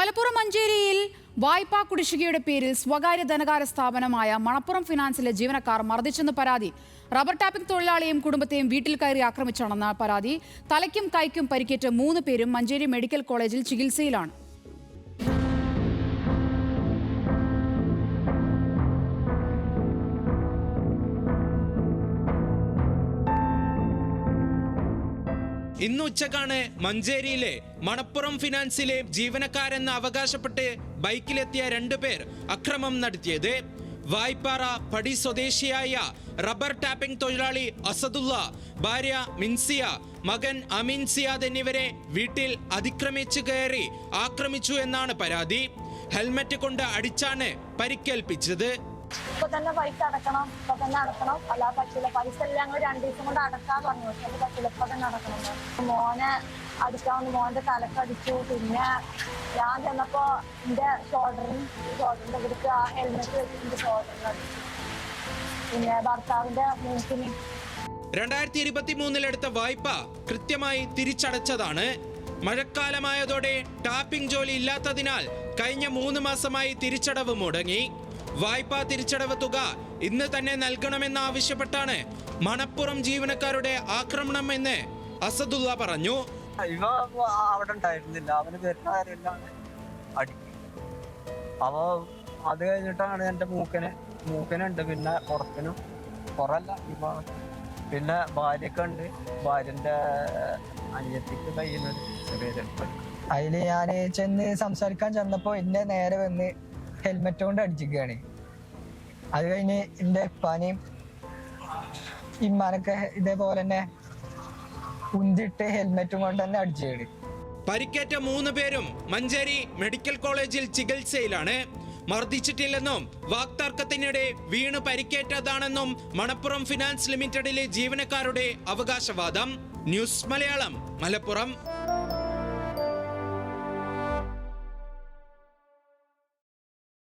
മലപ്പുറം മഞ്ചേരിയിൽ വായ്പാ കുടിശ്ശികയുടെ പേരിൽ സ്വകാര്യ ധനകാര്യ സ്ഥാപനമായ മണപ്പുറം ഫിനാൻസിലെ ജീവനക്കാർ മർദ്ദിച്ചെന്ന് പരാതി. റബ്ബർ ടാപ്പിംഗ് തൊഴിലാളിയും കുടുംബത്തെയും വീട്ടിൽ കയറി ആക്രമിച്ചാണെന്ന പരാതി. തലയ്ക്കും കൈക്കും പരിക്കേറ്റ മൂന്ന് പേരും മഞ്ചേരി മെഡിക്കൽ കോളേജിൽ ചികിത്സയിലാണ്. ഇന്ന് ഉച്ചക്കാണ് മഞ്ചേരിയിലെ മണപ്പുറം ഫിനാൻസിലെ ജീവനക്കാരെന്ന് അവകാശപ്പെട്ട് ബൈക്കിലെത്തിയ രണ്ടുപേർ അക്രമം നടത്തിയത്. വായ്പാറ പടി സ്വദേശിയായ റബ്ബർ ടാപ്പിംഗ് തൊഴിലാളി അസദുള്ള ഭാര്യ മിൻസിയ മകൻ അമീൻ സിയാദ് എന്നിവരെ വീട്ടിൽ അതിക്രമിച്ചു കയറി ആക്രമിച്ചു എന്നാണ് പരാതി. ഹെൽമറ്റ് കൊണ്ട് അടിച്ചാണ് പരിക്കേൽപ്പിച്ചത്. ഇപ്പൊ തന്നെ പൈസ അടക്കണം ഇപ്പൊ തന്നെ അടക്കണം. അല്ല പറ്റില്ല പൈസ എല്ലാം ഞങ്ങൾ രണ്ടു ദിവസം കൊണ്ട് അടക്കാൻ പറഞ്ഞു. പക്ഷെ പറ്റില്ല ഇപ്പൊ തന്നെ അടക്കണം. മോനെ അടിക്കാവുന്ന മോന്റെ തലക്കടിച്ചു പിന്നെ ഞാൻ ചെന്നപ്പോ എന്റെ ഷോൾഡറിന് ഷോൾഡറിന്റെ ഇവിടുത്തെ ആ ഹെൽമെറ്റ് വെച്ചിട്ട് ഷോൾഡറിന് അടിച്ചു. പിന്നെ ഭർത്താവിന്റെ മൂക്കിന്. രണ്ടായിരത്തി ഇരുപത്തി മൂന്നിലെടുത്ത വായ്പ കൃത്യമായി തിരിച്ചടച്ചതാണ്. മഴക്കാലമായതോടെ ടാപ്പിംഗ് ജോലി ഇല്ലാത്തതിനാൽ കഴിഞ്ഞ മൂന്ന് മാസമായി തിരിച്ചടവ് മുടങ്ങി. വായ്പാ തിരിച്ചടവ് തുക ഇന്ന് തന്നെ നൽകണമെന്ന് ആവശ്യപ്പെട്ടാണ് മണപ്പുറം ജീവനക്കാരുടെ ആക്രമണം എന്ന് അസദുല്ല പറഞ്ഞു. ഇവ അവിടെ ഉണ്ടായിരുന്നില്ല. അവന് വരുന്ന കാര്യമില്ലാണ് അടിക്കും. അപ്പൊ അത് കഴിഞ്ഞിട്ടാണ് എന്റെ മൂക്കന് മൂക്കനുണ്ട്. പിന്നെ പുറത്തിനും പുറല്ല ഇവ പിന്നെ ഭാര്യയൊക്കെ ഉണ്ട്. ഭാര്യന്റെ അനിയത്തിക്ക് കയ്യിൽ പരിക്ക്. അതിൽ ഞാൻ ചെന്ന് സംസാരിക്കാൻ ചെന്നപ്പോ എന്നെ നേരെ വന്ന് ഹെൽമെറ്റ് കൊണ്ട് അടിച്ചിരിക്കുകയാണ്. അത് കഴിഞ്ഞ് എന്റെ ഉപ്പാനെയും ഇമ്മാനൊക്കെ ഇതേപോലെ തന്നെ ഉന്തിട്ട് ഹെൽമെറ്റും കൊണ്ട് തന്നെ അടിച്ചുകയാണ് പരിക്കേറ്റ മൂന്ന് പേരും മഞ്ചേരി മെഡിക്കൽ കോളേജിൽ ചികിത്സയിലാണ്. മർദ്ദിച്ചിട്ടില്ലെന്നും വാക്തർക്കത്തിനിടെ വീണ് പരിക്കേറ്റതാണെന്നും മണപ്പുറം ഫിനാൻസ് ലിമിറ്റഡിലെ ജീവനക്കാരുടെ അവകാശവാദം. ന്യൂസ് മലയാളം മലപ്പുറം.